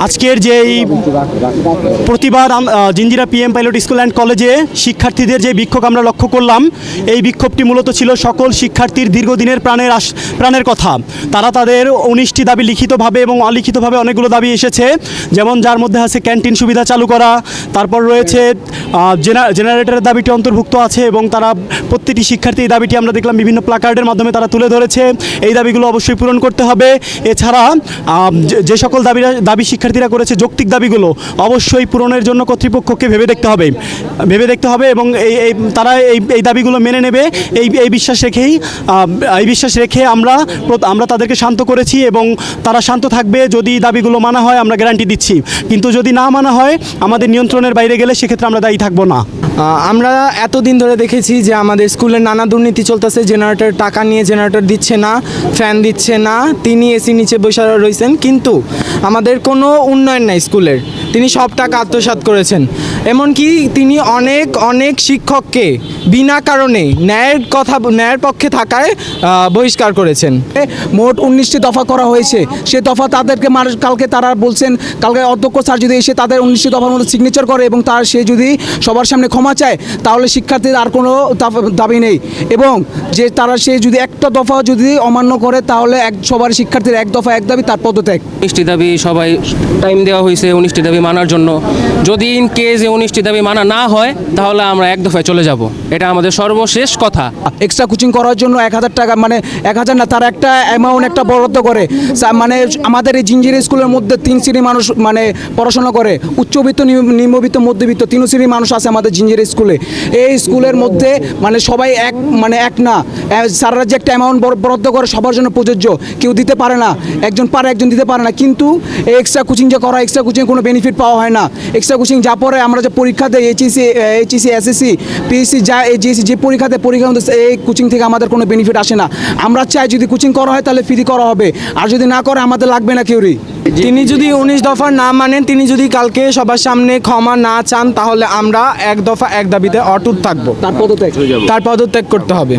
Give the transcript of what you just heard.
আজকের আম- আহ, Jinjira PM pilot school and কলেজে শিক্ষার্থীদের যে বিক্ষোভ আমরা লক্ষ্য করলাম এই বিক্ষোভটি মূলত ছিল সকল শিক্ষার্থীর দীর্ঘদিনের প্রাণের প্রাণের কথা। তারা তাদের উনিশটি দাবি লিখিতভাবে এবং অলিখিতভাবে অনেকগুলো দাবি এসেছে যেমন যার মধ্যে আছে ক্যান্টিন সুবিধা চালু করা তারপর রয়েছে জেনারেটরের দাবিটি অন্তর্ভুক্ত আছে এবং তারা প্রত্যেকটি শিক্ষার্থী এই দাবিটি আমরা দেখলাম বিভিন্ন প্লাকার্ডের মাধ্যমে তারা তুলে ধরেছে। এই দাবিগুলো অবশ্যই পূরণ করতে হবে। এছাড়া যে- যে সকল দাবি দাবি শিক্ষার্থীরা করেছে যৌক্তিক দাবিগুলো। অবশ্যই পূরণের জন্য কর্তৃপক্ষকে ভেবে দেখতে হবে। ভেবে দেখতে হবে এবং এই এই, তারা এই এই দাবিগুলো মেনে নেবে। এই এই বিশ্বাস রেখেই এই বিশ্বাস রেখে আমরা আমরা তাদেরকে শান্ত করেছি এবং তারা শান্ত থাকবে যদি দাবিগুলো মানা হয়, আমরা গ্যারান্টি দিচ্ছি। কিন্তু যদি না মানা হয়, আমাদের নিয়ন্ত্রণের বাইরে গেলে সেক্ষেত্রে আমরা দায়ী থাকব না। আমরা এতদিন ধরে দেখেছি যে আমাদের স্কুলে নানা দুর্নীতি চলতেছে, জেনারেটর টাকা নিয়ে জেনারেটর দিচ্ছে না, ফ্যান দিচ্ছে না, তিনি এসি নিচে বসে রয়েছেন। কিন্তু আমাদের কোনো উন্নয়ন নাই স্কুলের। তিনি সব টাকা আত্মসাৎ করেছেন। এমনকি তিনি অনেক অনেক শিক্ষককে বিনা কারণে ন্যায়ের কথা ন্যায়ের পক্ষে থাকায় বহিষ্কার করেছেন। মোট উনিশটি দফা করা হয়েছে। সে দফা তাদেরকে মানুষ কালকে তারা বলছেন কালকে অধ্যক্ষ স্যার যদি এসে তাদের উনিশটি দফার মধ্যে সিগনেচার করে এবং তার সে যদি সবার সামনে ক্ষমা চায় তাহলে শিক্ষার্থীর আর কোনো দাবি নেই। এবং যে তারা সে যদি একটা দফা যদি অমান্য করে তাহলে এক সবার শিক্ষার্থীর এক দফা এক দাবি তার পদত্যাগ। উনিশটি দাবি সবাই টাইম দেওয়া হয়েছে উনিশটি দাবি মানার জন্য। যদি ইন কেস এই উনিশটি দাবি মানা না হয়, তাহলে আমরা এক দফায় চলে যাব। এটা আমাদের সর্বশেষ কথা। এক্সট্রা কোচিং করার জন্য এক হাজার টাকা মানে এক হাজার না, তার একটা অ্যামাউন্ট একটা বরাদ্দ করে। মানে আমাদের এই জিঞ্জিরি স্কুলের মধ্যে তিন শ্রেণির মানুষ মানে পড়াশোনা করে। উচ্চবিত্ত নিম্নবিত্ত, মধ্যবিত্ত, তিন শ্রেণির মানুষ আছে আমাদের জিঞ্জিরি স্কুলে। এই স্কুলের মধ্যে মানে সবাই এক মানে এক না। স্যাররা যে একটা অ্যামাউন্ট বরাদ্দ করে সবার জন্য প্রযোজ্য। কেউ দিতে পারে না। একজন পারে, একজন দিতে পারে না। কিন্তু এক্সট্রা কোচিং যে করা এক্সট্রা কোচিং কোনো বেনিফিট পাওয়া হয় না। এক্সট্রা কোচিং যা পরে আমরা যে পরীক্ষা দেই এইচএসি এইচএসি এসএসসি পিএসসি যা জিএসসি যে পরীক্ষা দেয় পরীক্ষা এই কোচিং থেকে আমাদের কোনো বেনিফিট আসে না। আমরা চাই যদি কোচিং করা হয় তাহলে ফ্রি করা হবে। আর যদি না করে আমাদের লাগবে না কেউরই তিনি যদি উনিশ দফা না মানেন তিনি যদি কালকে সবার সামনে ক্ষমা না চান তাহলে আমরা এক দফা এক দাবিতে অটুট থাকব। তার পদত্যাগ। তার পদত্যাগ করতে হবে।